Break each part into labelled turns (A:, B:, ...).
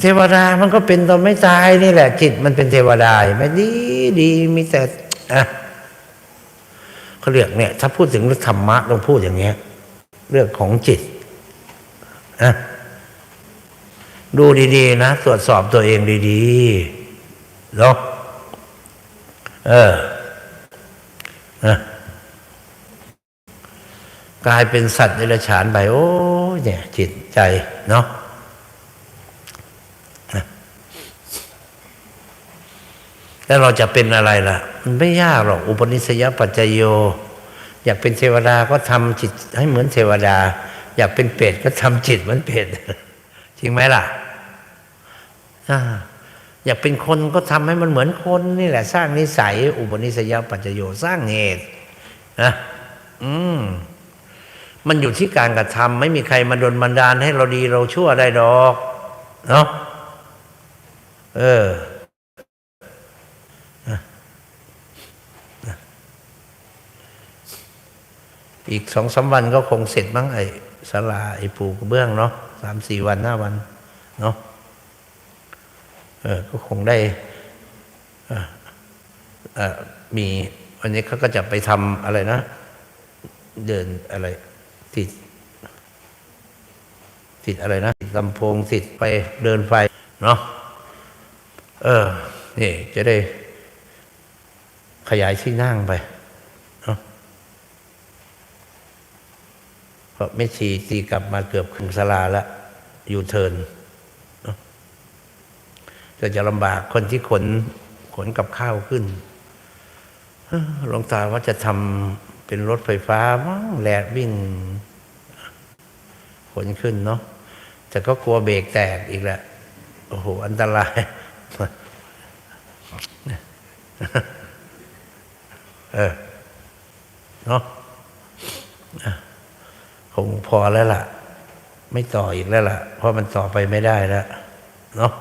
A: เทวดามันก็เป็นตอนไม่ตายนี่แหละ จิตมันเป็นเทวดาไม่ดีดีมีแต่อะเขาเรียกเนี่ย ถ้าพูดถึงธรรมะต้องพูดอย่างเงี้ย เรื่องของจิตอะดูดีๆนะตรวจสอบตัวเองดีๆเนาะเออนะกลายเป็นสัตว์เดรัจฉานไป โอ้ เนี่ย จิตใจเนาะ แล้วเราจะเป็นอะไรล่ะ มันไม่ยากหรอก อุปนิสัยปัจจโย อยากเป็นเทวดาก็ทำจิตให้เหมือนเทวดา อยากเป็นเปรตก็ทำจิตเหมือนเปรตจริงไหมล่ะอยากเป็นคนก็ทำให้มันเหมือนคนนี่แหละ สร้างนิสัย อุปนิสัยปัจจโยสร้างเหตุนะอืมมันอยู่ที่การกระทำไม่มีใครมาดลบันดาลให้เราดีเราชั่วได้ดอก เนาะเออ อีกสองสาวันก็คงเสร็จมั้งไอ้ศาลาไอ้ปูกระเบื้องเนาะสามสี่วันห้าวัน เนาะเออก็คงได้อ่อเอ่อมีวันนี้เขาก็จะไปทำอะไรนะ เดินอะไรติดติดอะไรนะติดลำโพงติดไปเดินไฟ เนาะเออ นี่ จะได้ขยายที่นั่งไป เนาะ เพราะไม่ชีตีกลับมาเกือบครึ่งสลาล้วอยู่เทินเนอะจะลำบากคนที่ขนขนกับข้าวขึ้นหลวงตาว่าจะทำเป็นรถไฟฟ้ามั้งแลดวิ่ง ขนขึ้นเนาะแต่ก็กลัวเบรกแตกอีกแหละโอ้โห อันตราย เออ เนาะ คงพอแล้วล่ะ ไม่ต่ออีกแล้วล่ะ เพราะมันต่อไปไม่ได้แล้วเนาะ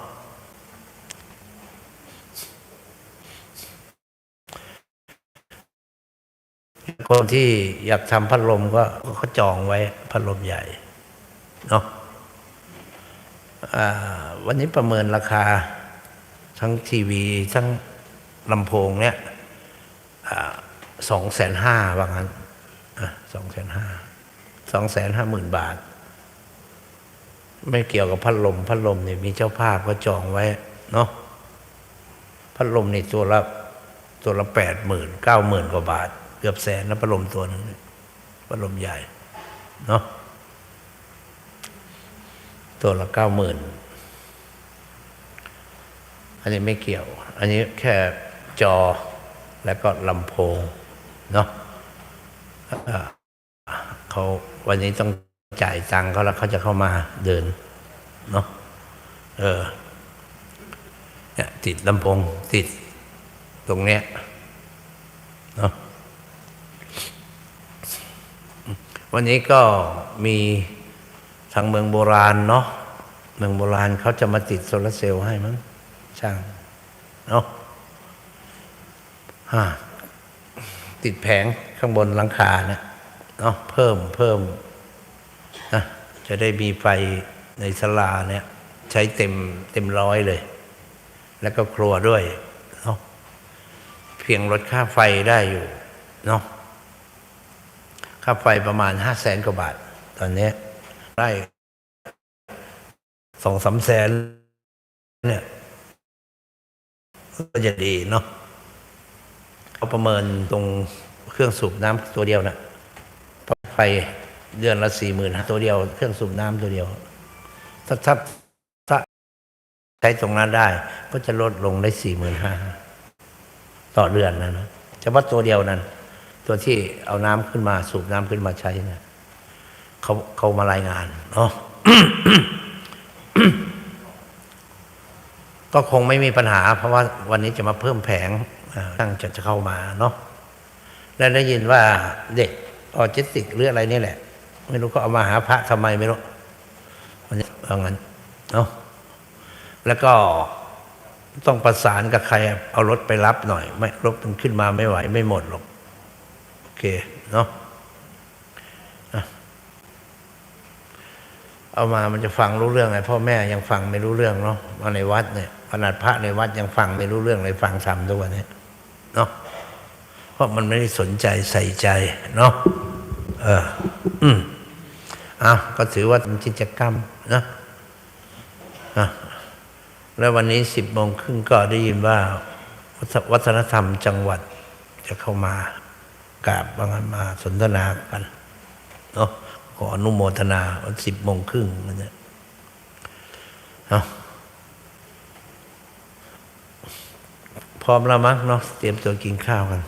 A: คนที่อยากทำพัดลมก็เขาจองไว้พัดลมใหญ่เนาะวันนี้ประเมินราคาทั้งทีวีทั้งลำโพงเนี่ยสองแสนห้าว่างั้นสองแสนห้า สองแสนห้าหมื่นบาท ไม่เกี่ยวกับพัดลม พัดลมเนี่ยมีเจ้าภาพก็จองไว้เนาะพัดลมนี่ตัวละตัวละแปดหมื่นเก้าหมื่นกว่าบาท เกือบแสนนะพัดลมตัวหนึงเนี่ยพัดลมใหญ่เนาะตัวละเก้าหมื่นอันนี้ไม่เกี่ยว อันนี้แค่จอแล้วก็ลำโพงเนาะเขา วันนี้ต้องจ่ายตังค์เขาแล้วเขาจะเข้ามาเดินเนาะเออเนี่ยติดลำโพงติดตรงเนี้ยเนาะวันนี้ก็มีทางเมืองโบราณเนาะเมืองโบราณเขาจะมาติดโซลาร์เซลล์ให้มั้งช่างเนาะฮะติดแผงข้างบนหลังคาเนี่ย เนาะเพิ่มเพิ่มนะจะได้มีไฟในสลาเนี่ยใช้เต็มเต็มร้อยเลย แล้วก็ครัวด้วยเนาะเพียงลดค่าไฟได้อยู่เนาะค่าไฟประมาณห้าแสนกว่าบาท ตอนนี้ได้สองสามแสนเนี่ยก็จะดีเนาะเขาประเมินตรงเครื่องสูบน้ำตัวเดียวนะ ไฟเดือนละสี่หมื่นตัวเดียว เครื่องสูบน้ำตัวเดียว ถ้าถ้าใช้ตรงนั้นได้ ก็จะลดลงได้สี่หมื่นห้าต่อเดือนนะนะเฉพาะตัวเดียวนั้น ตัวที่เอาน้ำขึ้นมาสูบน้ำขึ้นมาใช้เนะเขาเขามารายงานเนาะก็คงไม่มีปัญหา เพราะว่าวันนี้จะมาเพิ่มแผงตั้งจะจะเข้ามาเนาะแล้วได้ยินว่าเด็ก ออจิสติกหรืออะไรนี่แหละ ไม่รู้ก็เอามาหาพระทำไมไม่รู้วันนี้เอางั้นเนาะแล้วก็ต้องประสานกับใคร เอารถไปรับหน่อย ไม่รถมันขึ้นมาไม่ไหว ไม่หมดหรอกโอเคเนาะเอามามันจะฟังรู้เรื่องไงพ่อแม่ยังฟังไม่รู้เรื่องเนาะมาในวัดเนี่ยขนาดพระในวัดยังฟังไม่รู้เรื่องเลยฟังธรรมทุกวันนี้เนาะ ราะมันไม่ได้สนใจใส่ใจเนาะเออ อืมอะก็ถือว่าเป็นกิจกรรมนะะแล้ววันนี้สิบโมงครึ่งก็ได้ยินว่า วัฒนธรรมจังหวัดจะเข้ามากราบบางันมาสนทนากันเนาะขออนุโมทนาวันสิบโมงครึ่งมันเนี่ยเอาพร้อมแล้วมั้งเนาะเตรียมตัวกินข้าวกัน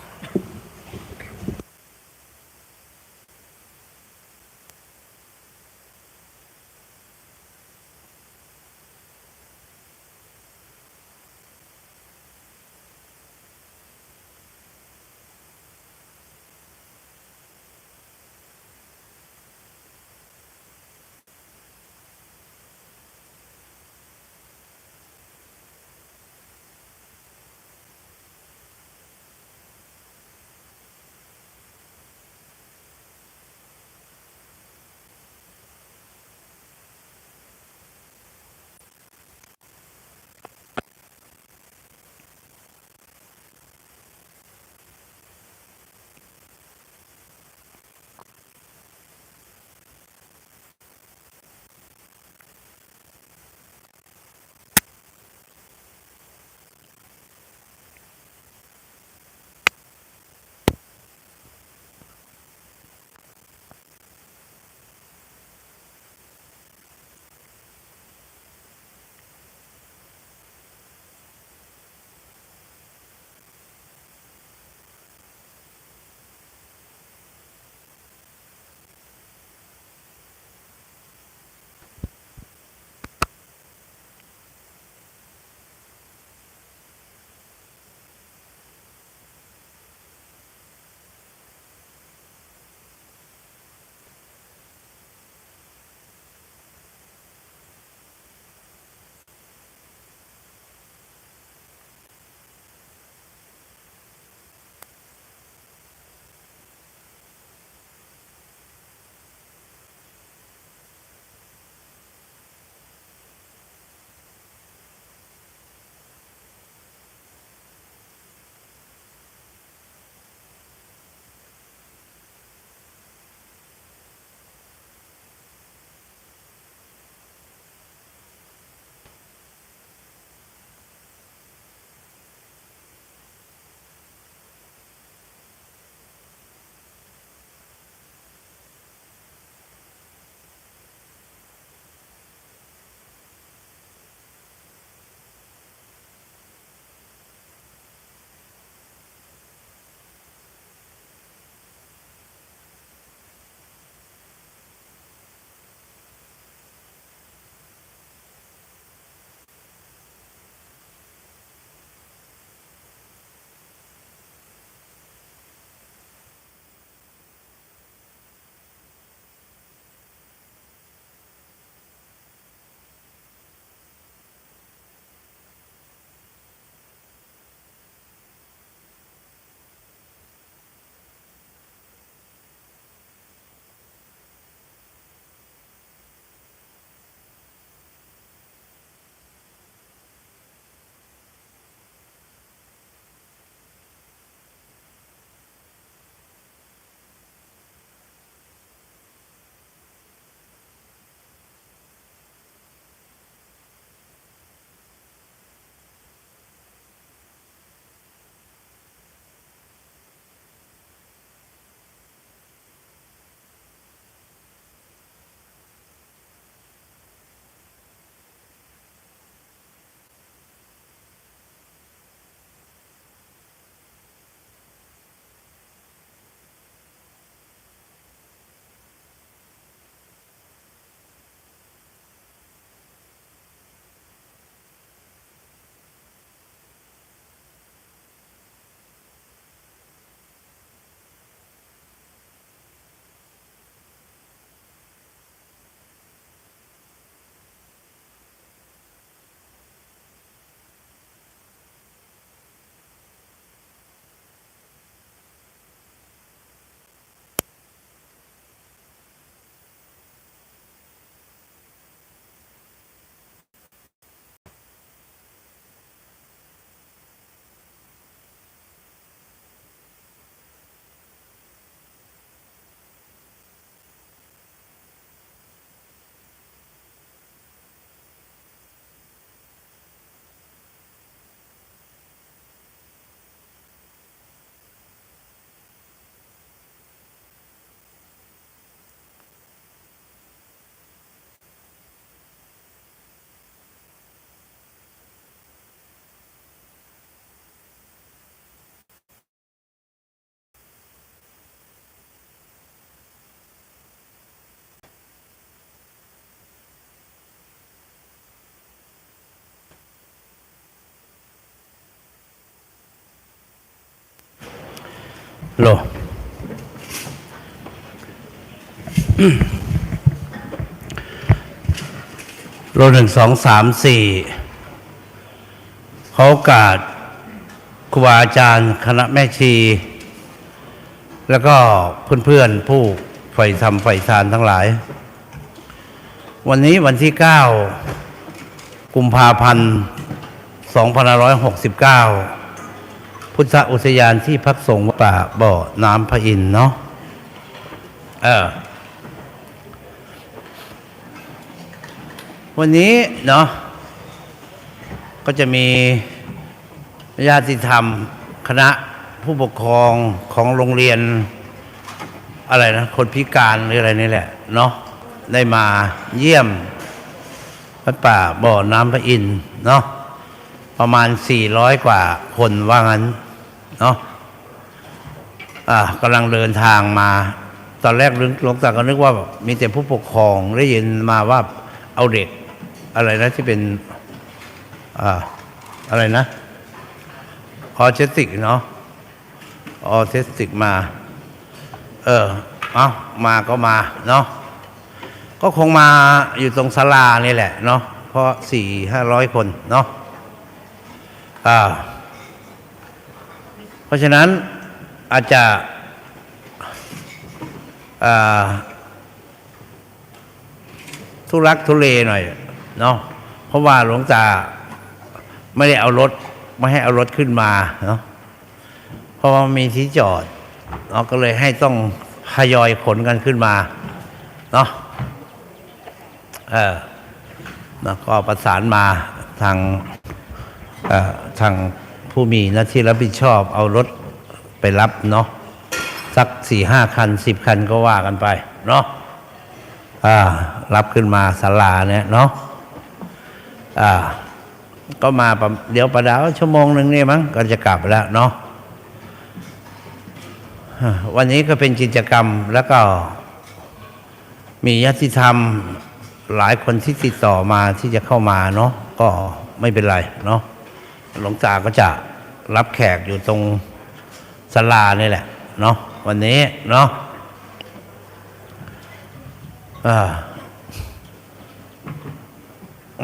A: โลโลหนึ่งสองสามสี่ขอโอกาสครูบาอาจารย์คณะแม่ชี แล้วก็เพื่อนๆผู้ใฝ่ธรรมใฝ่ทานทั้งหลาย วันนี้วันที่9กุมภาพันธ์2569พุ พุทธอุทยานที่พักสงฆ์ป่าบ่อน้ำพระอินทร์เนาะเออวันนี้เนาะก็จะมีญาติธรรม คณะผู้ปกครองของโรงเรียน อะไรนะ คนพิการหรืออะไรนี่แหละ เนาะได้มาเยี่ยมวัดป่าบ่อน้ำพระอินทร์เนาะประมาณ 400 กว่าคนว่างั้น เนาะอ่ากำลังเดินทางมา ตอนแรกหลวงตาก็นึกว่ามีแต่ผู้ปกครองได้ยินมาว่าเอาเด็ก อะไรนะที่เป็นอ่าอะไรนะออทิสติกเนาะออทิสติกมา เออเอามาก็มาเนาะก็คงมาอยู่ตรงศาลานี่แหละเนาะเพราะสี่ห้าร้อยคนเนาะอ่า ราะฉะนั้นอาจจะทุรักทุเลหน่อยเนาะเพราะว่าหลวงตาไม่ได้เอารถไม่ให้เอารถขึ้นมาเนาะเพราะว่ามีที่จอดเนาะก็เลยให้ต้องทยอยขนกันขึ้นมาเนาะเออแล้วก็ประสานมาทางทาง ผู้มีหน้าที่รับผิดชอบเอารถไปรับเนาะสักสี่ห้าคันสิบคันก็ว่ากันไปเนาะอ่ารับขึ้นมาศาลาเนี่ยเนาะอ่าก็มาเดี๋ยวประดาวชั่วโมงหนึ่งนี่มั้งก็จะกลับแล้วเนาะวันนี้ก็เป็นกิจกรรมแล้วก็มีญาติธรรมหลายคนที่ติดต่อมาที่จะเข้ามาเนาะก็ไม่เป็นไรเนาะ หลวงตาก็จะรับแขกอยู่ตรงศาลานี่แหละ เนาะวันนี้เนาะ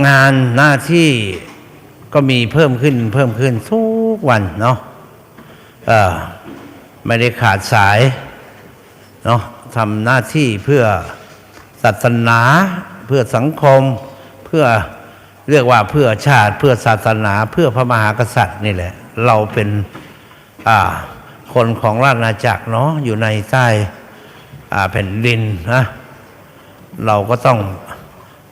A: งานหน้าที่ก็มีเพิ่มขึ้น เพิ่มขึ้นทุกวันเนาะไม่ได้ขาดสายเนาะทำหน้าที่เพื่อศาสนา เพื่อสังคม เพื่อ เรียกว่าเพื่อชาติเพื่อศาสนาเพื่อพระมหากษัตริย์นี่แหละ เราเป็นคนของราชอาณาจักรเนาะอยู่ในใต้อ่แผ่นดินนะเราก็ต้อง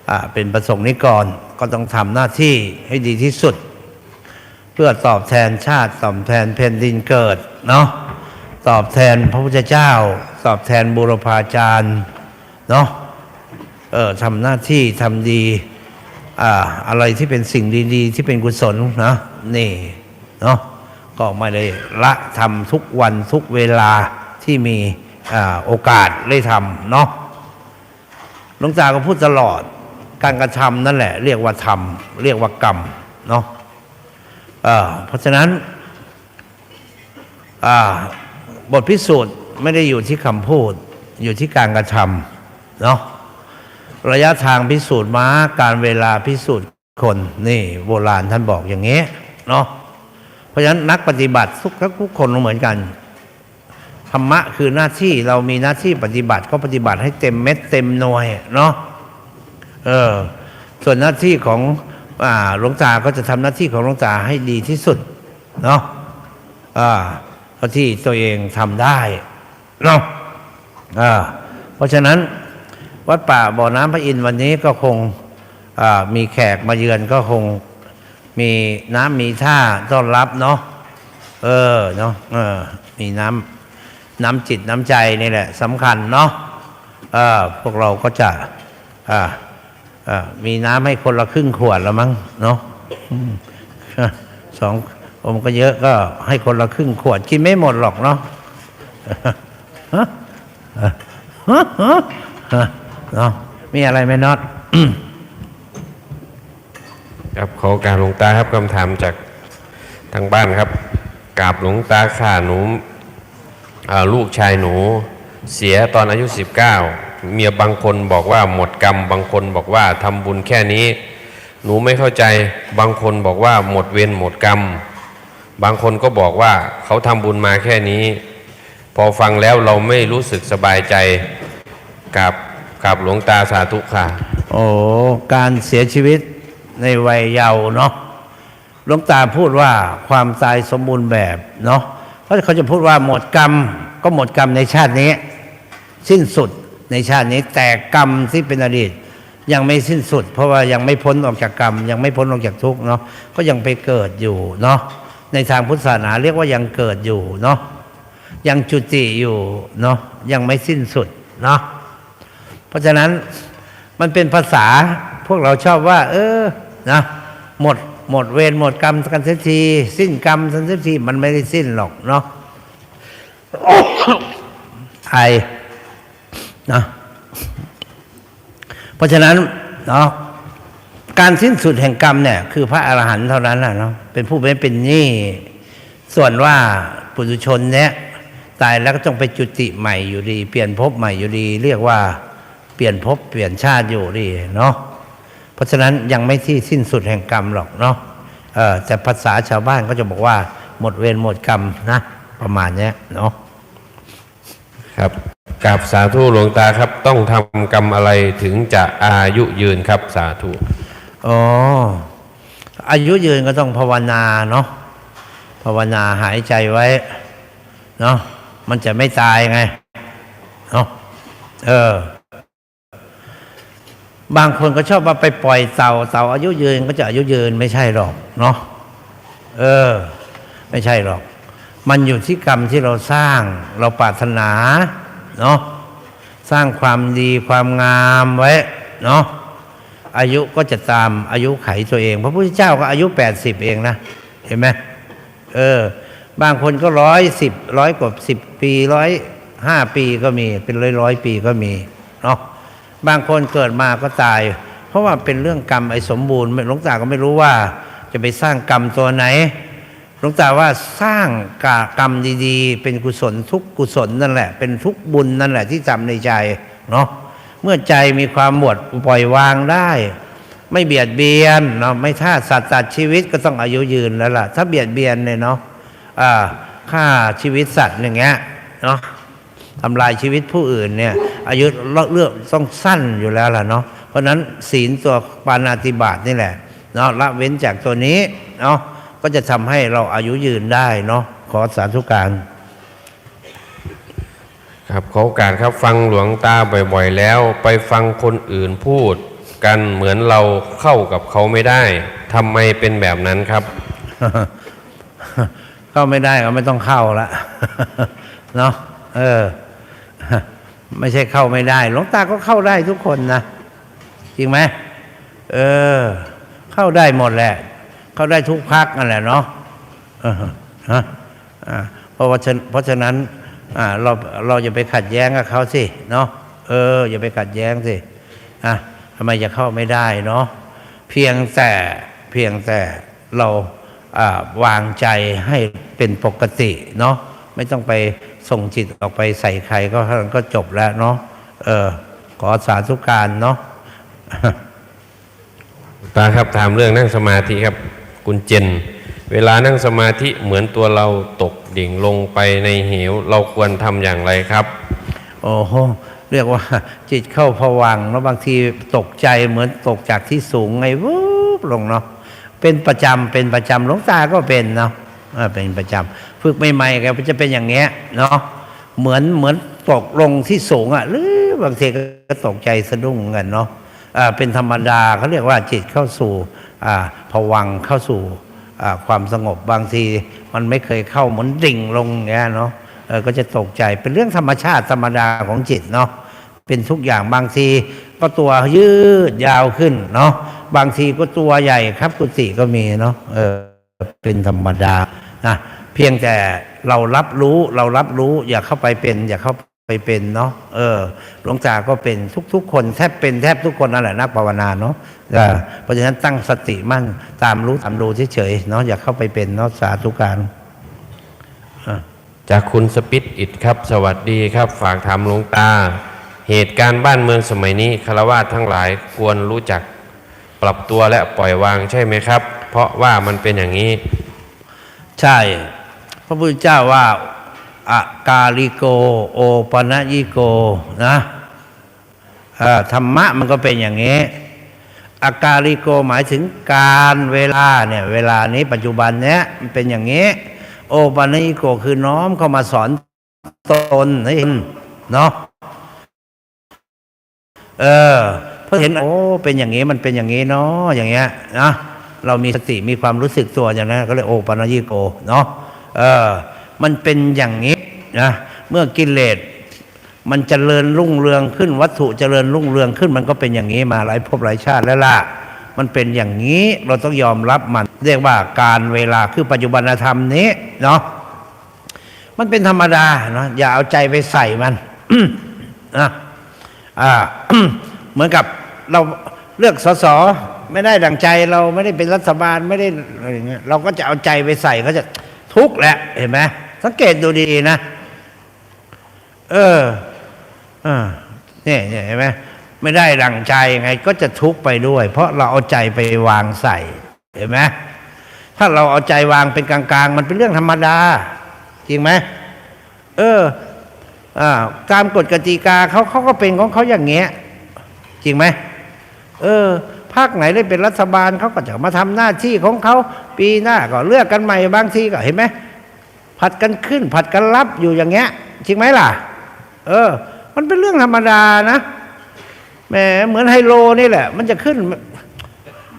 A: อเป็นประสงค์นิกรก็ต้องทำหน้าที่ให้ดีที่สุด เพื่อตอบแทนชาติตอบแทนแผ่นดินเกิดเนาะตอบแทนพระพุทธเจ้า ตอบแทนบุรพาจารย์เนาะเออทำหน้าที่ทำดี อะไรที่เป็นสิ่งดีๆ ที่เป็นกุศลนะนี่เนาะก็ไม่ได้ละทำทุกวันทุกเวลาที่มีอโอกาสได้ทำเนาะหลวงตาก็พูดตลอดการกระทำนั่นแหละ เรียกว่าธรรมเรียกว่ากรรมเนาะเอ่อเพราะฉะนั้นบทพิสูจน์ไม่ได้อยู่ที่คำพูด อยู่ที่การกระทำเนาะ ระยะทางพิสูจน์ม้าการเวลาพิสูจน์คนนี่โบราณท่านบอกอย่างนี้เนาะเพราะฉะนั้นนักปฏิบัติทุกทุกคนเหมือนกันธรรมะคือหน้าที่เรามีหน้าที่ปฏิบัติก็ปฏิบัติให้เต็มเม็ดเต็มหน่วยเนาะเออส่วนหน้าที่ของอ่าหลวงตาก็จะทำหน้าที่ของหลวงตาให้ดีที่สุดเนาะอ่าเท่าที่ตัวเองทำได้เนาะอ่าเพราะฉะนั้น วัดป่าบ่อน้ำพระอินทร์วันนี้ก็คงมีแขกมาเยือนก็คงมีน้ำมีท่าต้อนรับเนาะเออเนาะเออมีน้ำน้ำจิตน้ำใจนี่แหละสำคัญเนาะเออพวกเราก็จะอ่าอ่ามีน้ำให้คนละครึ่งขวดล้วมั้งเนาะสองผมก็เยอะก็ให้คนละครึ่งขวดกินไม่หมดหรอกเนาะ เนาะมีอะไรไหมน็อต
B: ครับขอการหลวงตาครับคำถามจากทางบ้านครับกราบหลวงตาข่าหนูลูกชายหนูเสียตอนอายุ 19 เมียบางคนบอกว่าหมดกรรม บางคนบอกว่าทำบุญแค่นี้ หนูไม่เข้าใจบางคนบอกว่าหมดเวรหมดกรรม บางคนก็บอกว่าเขาทำบุญมาแค่นี้ พอฟังแล้วเราไม่รู้สึกสบายใจกับ กับหลวงตาสาธุค่ะ
A: โอ้การเสียชีวิตในวัยเยาว์เนาะหลวงตาพูดว่าความตายสมบูรณ์แบบเนาะเพราะเขาจะพูดว่าหมดกรรมก็หมดกรรมในชาตินี้ สิ้นสุดในชาตินี้แต่กรรมที่เป็นอดีต ยังไม่สิ้นสุด เพราะว่ายังไม่พ้นออกจากกรรม ยังไม่พ้นออกจากทุกข์เนาะก็ยังไปเกิดอยู่เนาะในทางพุทธศาสนาเรียกว่ายังเกิดอยู่เนาะยังจุติอยู่เนาะยังไม่สิ้นสุดเนาะ เพราะฉะนั้นมันเป็นภาษาพวกเราชอบว่า เออนะหมดหมดเวรหมดกรรมกันเสียที สิ้นกรรมกันเสียทีมันไม่ได้สิ้นหรอกเนาะไอนะเพราะฉะนั้นเนาะการสิ้นสุดแห่งกรรมเนี่ย คือพระอรหันต์เท่านั้นนะเนาะเป็นผู้ไม่เป็นหนี้ส่วนว่าปุถุชนเนี่ยตายแล้วก็ต้องไปจุติใหม่อยู่ดี เปลี่ยนภพใหม่อยู่ดี เรียกว่า ปลี่ยนภพเปลี่ยนชาติอยู่ดีเนาะเพราะฉะนั้นยังไม่ที่สิ้นสุดแห่งกรรมหรอกเนาะเออแต่ภาษาชาวบ้านก็จะบอกว่า หมดเวรหมดกรรมนะ ประมาณเนี้ยเนาะ
B: ครับกับสาธุหลวงตาครับ ต้องทำกรรมอะไรถึงจะอายุยืนครับสาธุ
A: อ๋ออายุยืนก็ต้องภาวนาเนาะภาวนาหายใจไว้เนาะมันจะไม่ตายไงเนาะเออ บางคนก็ชอบว่าไปปล่อยเต่าเต่าอายุยืนก็จะอายุยืนไม่ใช่หรอกเนาะเออ ไม่ใช่หรอก มันอยู่ที่กรรมที่เราสร้างเราปรารถนาเนาะสร้างความดีความงามไว้เนาะอายุก็จะตามอายุไขตัวเอง พระพุทธเจ้าก็อายุแปดสิบเองนะ เห็นไหมเออ บางคนก็ร้อยสิบร้อยกว่าสิบปีร้อยห้าปีก็มี เป็นร้อยร้อยปีก็มีเนาะ บางคนเกิดมาก็ตาย เพราะว่าเป็นเรื่องกรรมไอ้สมบูรณ์หลวงตาก็ไม่รู้ว่า จะไปสร้างกรรมตัวไหนหลวงตาว่าสร้างกากรรมดีๆ เป็นกุศลทุกกุศลนั่นแหละ เป็นทุกบุญนั่นแหละที่จำในใจเนาะเมื่อใจมีความหมดปล่อยวางได้ ไม่เบียดเบียนเนาะไม่ท่าสัตว์ตัดชีวิตก็ต้องอายุยืนแล้วล่ะ ถ้าเบียดเบียนเนี่ยเนาะอ่าฆ่าชีวิตสัตว์อย่างเงี้ยเนาะทำลายชีวิตผู้อื่นเนี่ย อายุเลือกต้องสั้นอยู่แล้วล่ะเนาะเพราะฉะนั้นศีลตัวปานาติบาตนี่แหละเนาะละเว้นจากตัวนี้เนาะก็จะทำให้เราอายุยืนได้เนาะขอสาธุการ
B: ครับขอโอกาสครับฟังหลวงตาบ่อยๆ แล้ว ไปฟังคนอื่นพูด กันเหมือนเราเข้ากับเขาไม่ได้ทำไมเป็นแบบนั้นครับ
A: เข้าไม่ได้ก็ไม่ต้องเข้าละเนาะเออ ไม่ใช่เข้าไม่ได้หลวงตาก็เข้าได้ทุกคนนะจริงไหมเออ เข้าได้หมดแหละ เข้าได้ทุกพักนั่นแหละเนาะเออฮะเพราะว่าเพราะฉะนั้นเราเราอย่าไปขัดแย้งกับเขาสิเนาะเออ อย่าไปขัดแย้งสิอะทำไมจะเข้าไม่ได้เนาะเพียงแต่เพียงแต่เราวางใจให้เป็นปกติเนาะไม่ต้องไป ส่งจิตออกไปใส่ใครก็เท่านั้นก็จบแล้วเนาะเออ ขอสาธุการเนาะ
B: ตาครับถามเรื่องนั่งสมาธิครับ คุณเจน เวลานั่งสมาธิเหมือนตัวเราตกดิ่งลงไปในเหว เราควรทำอย่างไรครับ
A: โอ้โหเรียกว่า จิตเข้าผวังค์แล้วบางทีตกใจเหมือนตกจากที่สูงไงวูบลงเนาะเป็นประจำเป็นประจำหลวงตาก็เป็นเนาะอ่า เป็นประจำฝึกใหม่ๆก็จะเป็นอย่างเงี้ยเนาะเหมือนเหมือนตกลงที่สูงอะหรือบางทีก็ตกใจสะดุ้งกันเนาะเป็นธรรมดาเขาเรียกว่าจิตเข้าสู่ผวังเข้าสู่ความสงบบางทีมันไม่เคยเข้าเหมือนดิ่งลงเงี้ยเนาะก็จะตกใจเป็นเรื่องธรรมชาติธรรมดาของจิตเนาะเป็นทุกอย่างบางทีก็ตัวยืดยาวขึ้นเนาะบางทีก็ตัวใหญ่ครับกุฏิก็มีเนาะเออเป็นธรรมดา นะเพียงแต่เรารับรู้เรารับรู้อย่าเข้าไปเป็น อย่าเข้าไปเป็นเนาะเออหลวงตาก็เป็นทุก ๆ คนแทบเป็นแทบทุกคนนั่นแหละนักภาวนาเนาะเออเพราะฉะนั้นตั้งสติมั่นตามรู้ตามดูเฉยๆเนาะอย่าเข้าไปเป็นเนาะสาธุการ
B: จจากคุณสปิตอิดครับ สวัสดีครับ ฝากถามหลวงตา เหตุการณ์บ้านเมืองสมัยนี้คารวะทั้งหลายควรรู้จักปรับตัวและปล่อยวางใช่ไหมครับ เพราะว่ามันเป็นอย่างนี้
A: ใช่ พระพุทธเจ้าว่าอากาลิโก โอปนยิโกนะธรรมะมันก็เป็นอย่างนี้อากาลิโกหมายถึงการเวลาเนี่ย เวลานี้ปัจจุบันเนี้ยมันเป็นอย่างนี้ โอปนยิโกคือน้อมเข้ามาสอนตนให้เห็นเนาะเออ เพื่อเห็น โอ้เป็นอย่างนี้มันเป็นอย่างนี้เนาะอย่างเงี้ยนะ เรามีสติมีความรู้สึกตัวอย่างนั้นก็เลยโอปนยิโกเนาะเออมันเป็นอย่างนี้นะเมื่อกิเลสมันจเจริญรุ่งเรืองขึ้นวัตถุเจริญรุ่งเรืองขึ้น มันก็เป็นอย่างนี้มาหลายภพหลายชาติแล้วล่ะมันเป็นอย่างนี้เราต้องยอมรับมัน เรียกว่าการเวลาคือปัจจุบันธรรมนี้เนาะมันเป็นธรรมดาเนาะอย่าเอาใจไปใส่มันนะอ่าเหมือนกับเราเลือกสส ไม่ได้ดังใจเราไม่ได้เป็นรัฐบาลไม่ได้อะไรอย่างเงี้ยเราก็จะเอาใจไปใส่ก็จะทุกข์แหละเห็นไหมสังเกตดูดีๆนะ เออเออเนี่ยเห็นไหมไม่ได้ดังใจไง ก็จะทุกข์ไปด้วย เพราะเราเอาใจไปวางใส่ เห็นไหมถ้าเราเอาใจวางเป็นกลางๆ มันเป็นเรื่องธรรมดา จริงไหมเอออ่าตามกฎกติกาเขาเขาก็เป็นของเขาอย่างเงี้ย จริงไหมเออ ภาคไหนได้เป็นรัฐบาลเขาก็จะมาทำหน้าที่ของเขาปีหน้าก็เลือกกันใหม่บางทีก็เห็นไหมผัดกันขึ้น ผัดกันรับอยู่อย่างเงี้ยจริงไหมล่ะ เออ มันเป็นเรื่องธรรมดานะแหมเหมือนไฮโลนี่แหละ มันจะขึ้น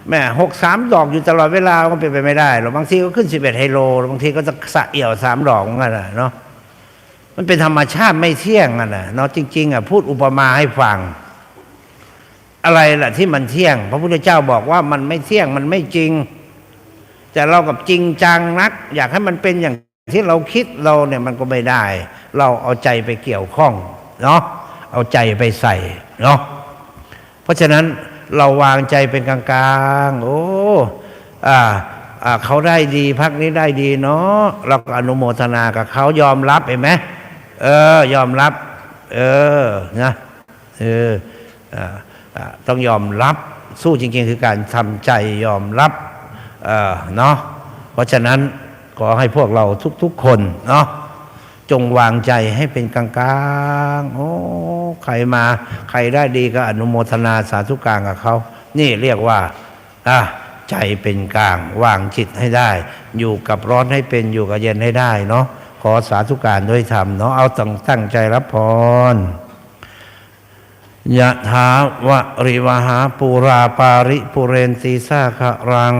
A: แหมหกสามดอกอยู่ตลอดเวลาก็เป็นไปไม่ได้หรอกบางทีก็ขึ้นสิบเอ็ดไฮโลบางทีก็จะสะเอี่ยวสามดอกกันนะเนาะมันเป็นธรรมชาติไม่เที่ยงอะนะเนาะจริง ๆอะพูดอุปมาให้ฟัง อะไรล่ะที่มันเที่ยง พระพุทธเจ้าบอกว่ามันไม่เที่ยงมันไม่จริง แต่เรากับจริงจังนัก อยากให้มันเป็นอย่างที่เราคิดเราเนี่ยมันก็ไม่ได้ เราเอาใจไปเกี่ยวข้องเนาะเอาใจไปใส่เนาะเพราะฉะนั้นเราวางใจเป็นกลางๆ โอ้อ่าอ่าเขาได้ดีพักนี้ได้ดีเนาะเราก็อนุโมทนากับเขายอมรับเห็นไหมเออ ยอมรับ เออนะเอออ่า ต้องยอมรับสู้จริง ๆ คือการทำใจยอมรับเนาะเพราะฉะนั้นขอให้พวกเราทุก ๆ คนเนาะจงวางใจให้เป็นกลางๆ โอ้ใครมาใครได้ดีก็อนุโมทนาสาธุการกับเขา นี่เรียกว่าอะใจเป็นกลางวางจิตให้ได้ อยู่กับร้อนให้เป็นอยู่กับเย็นให้ได้เนาะขอสาธุการด้วยธรรมเนาะเอาตั้งตั้งใจรับพร ยะถาวะริวหาปูราปาริปุเรนตีสาขะรัง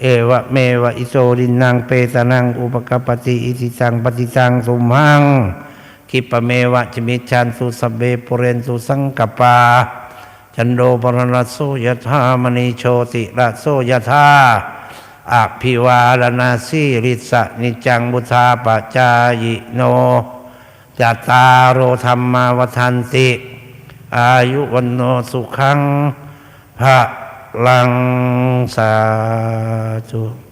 A: เอวะเมวะอิโซดินังเปตนังอุปกปปติอิทิตังปฏิตังสุมหังคิปะเมวะจมิชันสุสเบปุเรนสุสังกปา จันโดปรณโสยถามณีโชติระโสยถาอภิวาลนาสีริสะนิจังบุธาปจายโนจัตตาโรธรรมาวทันติ อายุวันโนสุขังพระลังสาธุ